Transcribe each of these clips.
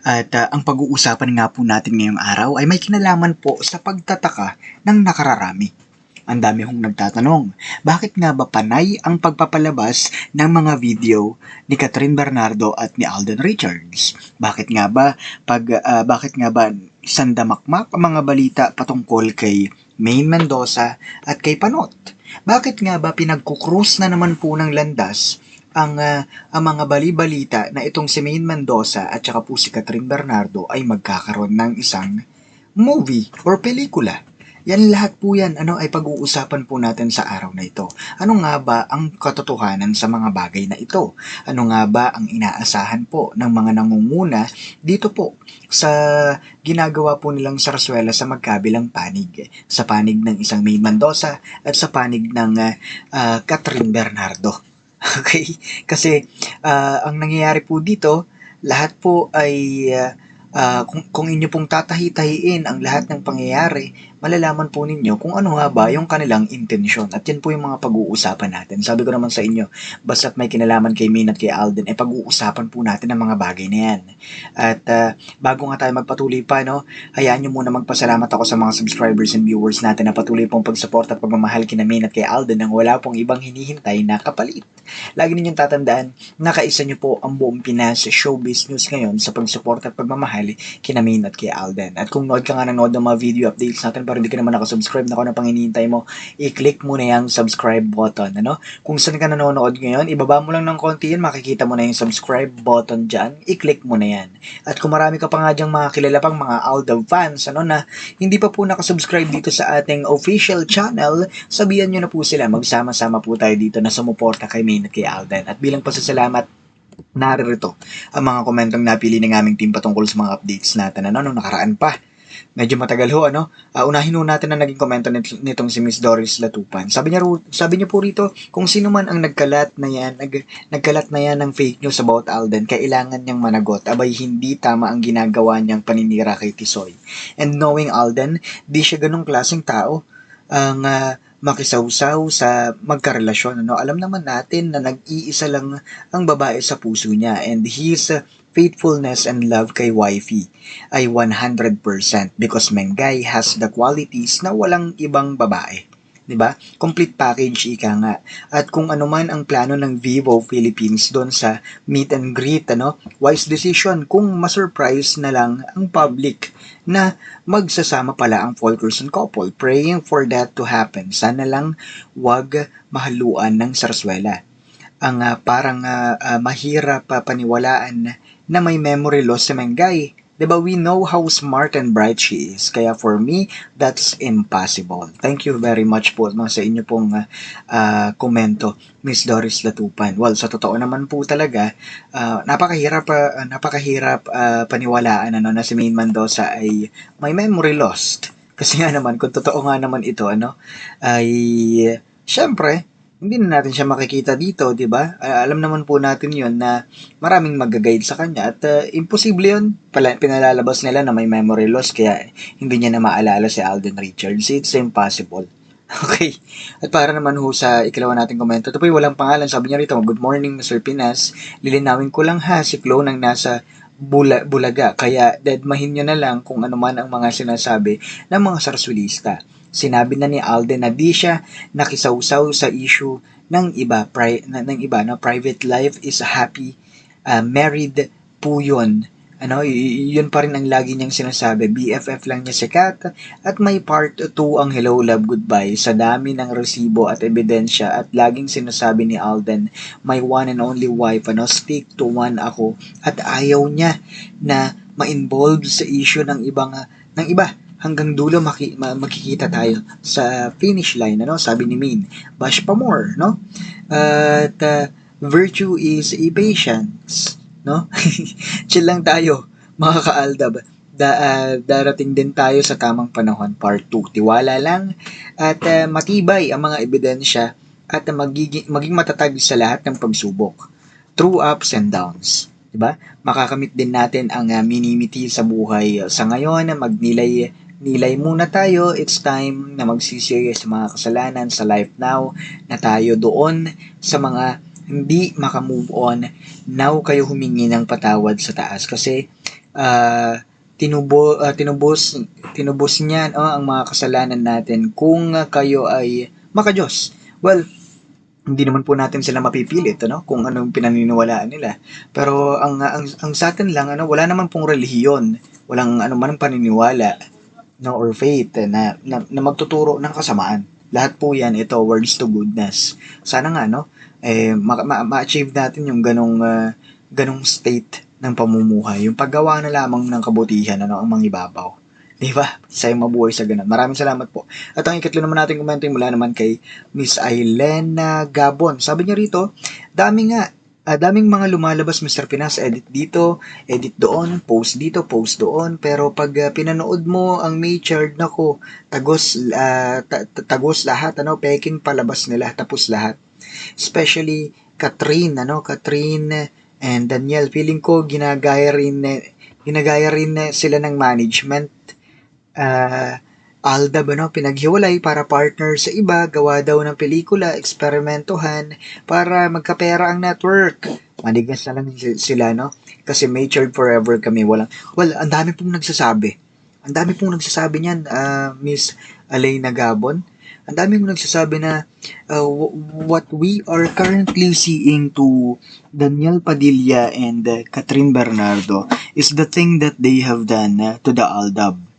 At ah, ang pag-uusapan nga po natin ngayong araw ay may kinalaman po sa pagtataka ng nakararami. Ang dami hong nagtatanong, bakit nga ba panay ang pagpapalabas ng mga video ni Catherine Bernardo at ni Alden Richards? Bakit nga ba pag ah, bakit nga ba sandamakmak ang mga balita patungkol kay Maine Mendoza at kay Panot? Bakit nga ba pinagkukrus na naman po ng landas ang, ah, ang mga bali-balita na itong si Maine Mendoza at saka po si Catherine Bernardo ay magkakaroon ng isang movie or pelikula. Yan lahat po yan ano ay pag-uusapan po natin sa araw na ito. Ano nga ba ang katotohanan sa mga bagay na ito? Ano nga ba ang inaasahan po ng mga nangunguna dito po sa ginagawa po nilang sarsuela sa magkabilang panig. Sa panig ng isang Maine Mendoza at sa panig ng ah, Catherine Bernardo. Okay? Kasi ah, ang nangyayari po dito, lahat po ay ah, ah, kung, kung inyo pong tatahi-tahiin ang lahat ng pangyayari, malalaman po ninyo kung ano nga ba yung kanilang intensyon. At yan po yung mga pag-uusapan natin. Sabi ko naman sa inyo, basta't may kinalaman kay Min at kay Alden, eh pag-uusapan po natin ang mga bagay na yan. At ah, bago nga tayo magpatuloy pa, no, hayaan nyo muna magpasalamat ako sa mga subscribers and viewers natin na patuloy pong pagsupport at pagmamahal kina Min at kay Alden nang wala pong ibang hinihintay na kapalit. Lagi ninyong tatandaan, nakaisa nyo po ang buong Pinas Showbiz News ngayon sa pagsupport at pagmamahal kina Min at kay Alden. At kung nood ka nga nanood ng mga video updates natin pero hindi ka naman nakasubscribe na kung ano pang hinihintay mo, i-click mo na yung subscribe button. Ano? Kung saan ka nanonood ngayon, ibaba mo lang ng konti yan, makikita mo na yung subscribe button dyan, i-click mo na yan. At kung marami ka pa nga dyang mga kilala pang mga Aldo fans, ano na, hindi pa po nakasubscribe dito sa ating official channel, sabihan nyo na po sila, magsama-sama po tayo dito na sumuporta kay Maine at kay Alden. At bilang pasasalamat, naririto ang mga komentong napili ng aming team patungkol sa mga updates natin ano, nung nakaraan pa. Medyo matagal ho, ano? Ah, unahin ho natin ang naging komento nit- nitong si Miss Doris Latupan. Sabi niya, sabi niya po rito, kung sino man ang nagkalat na yan, nag, nagkalat na yan ng fake news about Alden, kailangan niyang managot. Abay, hindi tama ang ginagawa niyang paninira kay Tisoy. And knowing Alden, di siya ganong klaseng tao ang ah, makisawsaw sa magkarelasyon. Ano? Alam naman natin na nag-iisa lang ang babae sa puso niya and his faithfulness and love kay wifey ay 100% because Mengay has the qualities na walang ibang babae. 'Di ba? Complete package ika nga. At kung ano man ang plano ng Vivo Philippines doon sa meet and greet, ano, wise decision kung ma-surprise na lang ang public na magsasama pala ang Fulkerson couple. Praying for that to happen. Sana lang wag mahaluan ng sarswela. Ang ah, parang ah, ah, mahirap pa paniwalaan na may memory loss si Mengay. 'Di ba we know how smart and bright she is. Kaya for me, that's impossible. Thank you very much po mga sa inyo pong ah, komento, Miss Doris Latupan. Well, sa totoo naman po talaga, ah, napakahirap ah, napakahirap ah, paniwalaan ano na si Maine Mendoza ay may memory lost. Kasi nga naman kung totoo nga naman ito ano ay syempre hindi na natin siya makikita dito, 'di ba? Ah, alam naman po natin 'yon na maraming mag-guide sa kanya at ah, imposible 'yon. Pala, pinalalabas nila na may memory loss kaya hindi niya na maalala si Alden Richards. It's impossible. Okay. At para naman ho sa ikalawa nating komento, ito po walang pangalan. Sabi niya rito, Good morning Mr. Pinas. Lilinawin ko lang ha si Flo nang nasa Bula, Bulaga. Kaya deadmahin nyo na lang kung ano man ang mga sinasabi ng mga sarsulista. Sinabi na ni Alden na di siya nakisawsaw sa issue ng iba, pri, na, ng iba, no? private life is happy, uh, married po yun. Ano, y- yun pa rin ang lagi niyang sinasabi. BFF lang niya si Kat at may part 2 ang Hello Love Goodbye sa dami ng resibo at ebidensya at laging sinasabi ni Alden, my one and only wife, ano, stick to one ako at ayaw niya na ma-involve sa issue ng ibang ng iba hanggang dulo maki, ma- makikita tayo sa finish line ano sabi ni Min bash pa more no at uh, virtue is a patience no chill lang tayo mga ka-Aldab, da, ah, darating din tayo sa tamang panahon, part 2. Tiwala lang at ah, matibay ang mga ebidensya at ah, magiging, maging matatag sa lahat ng pagsubok. True ups and downs. Diba? Makakamit din natin ang uh, minimiti sa buhay. Sa ngayon, magnilay nilay muna tayo. It's time na magsisiri sa mga kasalanan sa life now na tayo doon sa mga hindi makamove on. Now kayo humingi ng patawad sa taas kasi uh, tinubo, uh, tinubos, tinubos niyan oh, ang mga kasalanan natin kung uh, kayo ay makajos. Well, hindi naman po natin sila mapipilit ano kung anong pinaniniwalaan nila pero ang ang, ang sa atin lang ano wala naman pong relihiyon walang ano man paniniwala no or faith eh, na, na, na magtuturo ng kasamaan lahat po yan ito words to goodness sana nga no eh ma- ma- ma-achieve natin yung ganong uh, ganong state ng pamumuhay yung paggawa na lamang ng kabutihan ano ang mangibabaw Di ba? Sa'yo mabuhay sa ganun. Maraming salamat po. At ang ikatlo naman natin komento mula naman kay Miss Ailena Gabon. Sabi niya rito, dami nga, ah, daming mga lumalabas Mr. Pinas, edit dito, edit doon, post dito, post doon. Pero pag ah, pinanood mo ang Maychard, nako, tagos, ah, ta- ta- tagos lahat, ano, peking palabas nila, tapos lahat. Especially Catherine, ano, Catherine and Daniel. Feeling ko ginagaya rin, ginagaya rin sila ng management uh, Alda ba no, pinaghiwalay para partner sa iba, gawa daw ng pelikula, eksperimentohan, para magkapera ang network. Manigas na lang sila, no? Kasi matured forever kami. Walang, well, ang dami pong nagsasabi. Ang dami pong nagsasabi niyan, uh, Miss Alena Gabon. Ang dami pong nagsasabi na uh, what we are currently seeing to Daniel Padilla and uh, Catherine Bernardo is the thing that they have done uh, to the Aldab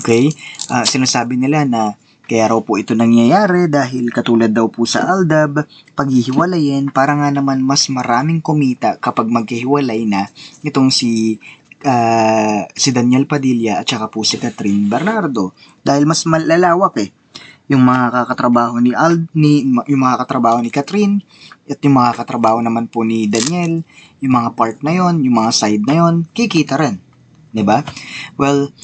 Okay? Uh, sinasabi nila na kaya raw po ito nangyayari dahil katulad daw po sa Aldab, paghihiwalayin para nga naman mas maraming kumita kapag maghihiwalay na itong si uh, si Daniel Padilla at saka po si Catherine Bernardo dahil mas malalawak eh yung mga kakatrabaho ni Ald ni yung mga katrabaho ni Catherine at yung mga katrabaho naman po ni Daniel, yung mga part na yon, yung mga side na yon, kikita rin. 'Di ba? Well,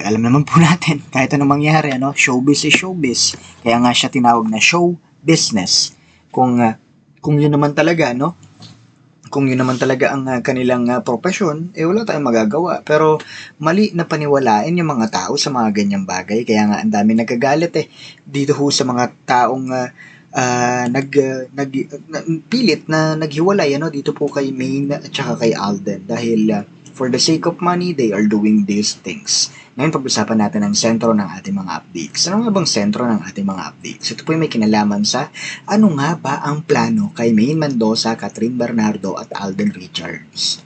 alam naman po natin kahit anong mangyari, ano, showbiz is showbiz. Kaya nga siya tinawag na show business. Kung uh, kung yun naman talaga, no? Kung yun naman talaga ang uh, kanilang uh, profesyon, eh wala tayong magagawa. Pero mali na paniwalain yung mga tao sa mga ganyang bagay. Kaya nga ang dami nagagalit eh dito ho sa mga taong uh, uh, nag, uh, nag uh, pilit na naghiwalay ano dito po kay Maine at saka kay Alden dahil uh, For the sake of money, they are doing these things. Ngayon, pag-usapan natin ang sentro ng ating mga updates. Ano nga bang sentro ng ating mga updates? Ito po yung may kinalaman sa ano nga ba ang plano kay Maine Mendoza, Catherine Bernardo at Alden Richards.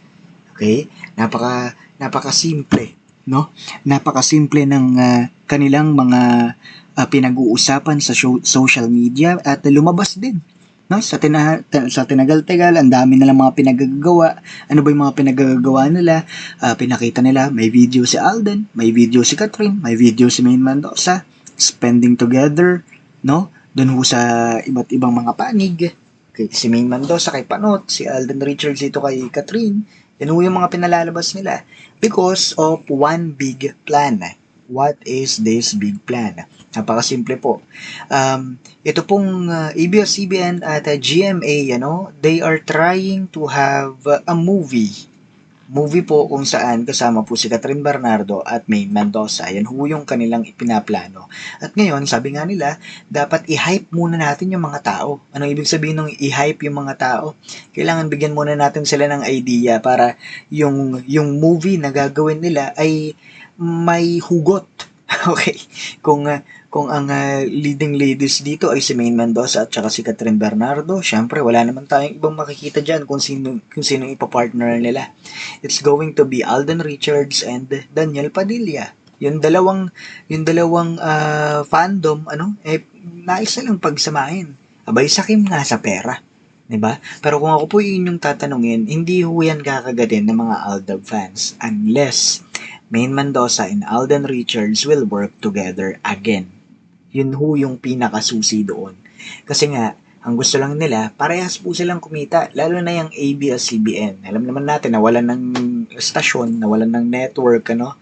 Okay? Napaka, napaka-simple, no? Napaka-simple ng uh, kanilang mga uh, pinag-uusapan sa show, social media at lumabas din No? Sa, tina, sa tinagal-tagal, ang dami nilang mga pinagagawa. Ano ba yung mga pinagagawa nila? Uh, pinakita nila, may video si Alden, may video si Catherine, may video si Main Mendoza, spending together, no? Doon ho sa iba't ibang mga panig. Kay si Main Mendoza kay Panot, si Alden Richards dito kay Catherine. Yan ho yung mga pinalalabas nila because of one big plan. What is this big plan? Napakasimple po. Um, ito pong uh, ABS-CBN at uh, GMA, ano, they are trying to have uh, a movie. Movie po kung saan kasama po si Catherine Bernardo at May Mendoza. Yan ho yung kanilang ipinaplano. At ngayon, sabi nga nila, dapat i-hype muna natin yung mga tao. Anong ibig sabihin ng i-hype yung mga tao? Kailangan bigyan muna natin sila ng idea para yung, yung movie na gagawin nila ay may hugot. okay. Kung uh, kung ang uh, leading ladies dito ay si Maine Mendoza at saka si Catherine Bernardo, syempre wala naman tayong ibang makikita diyan kung sino kung sino ipa-partner nila. It's going to be Alden Richards and Daniel Padilla. Yung dalawang yung dalawang uh, fandom ano eh naisa lang pagsamahin. Abay sakim nga sa pera. 'di ba? Pero kung ako po yung tatanungin, hindi ho yan kakagadin ng mga Aldab fans unless Maine Mendoza and Alden Richards will work together again. Yun ho yung pinakasusi doon. Kasi nga, Ang gusto lang nila, parehas po silang kumita, lalo na yung ABS-CBN. Alam naman natin na wala ng stasyon, na wala ng network, ano,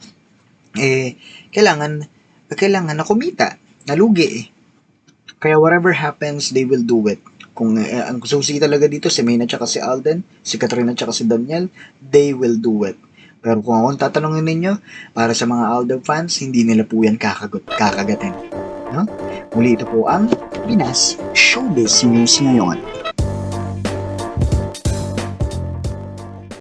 eh, kailangan, kailangan na kumita, nalugi eh. Kaya whatever happens, they will do it. Kung eh, ang susi talaga dito, si Maine at si Alden, si Katrina at si Daniel, they will do it. Pero kung akong tatanungin ninyo, para sa mga Alden fans, hindi nila po yan kakagot, kakagatin. No? Muli ito po ang Pinas Showbiz News ngayon.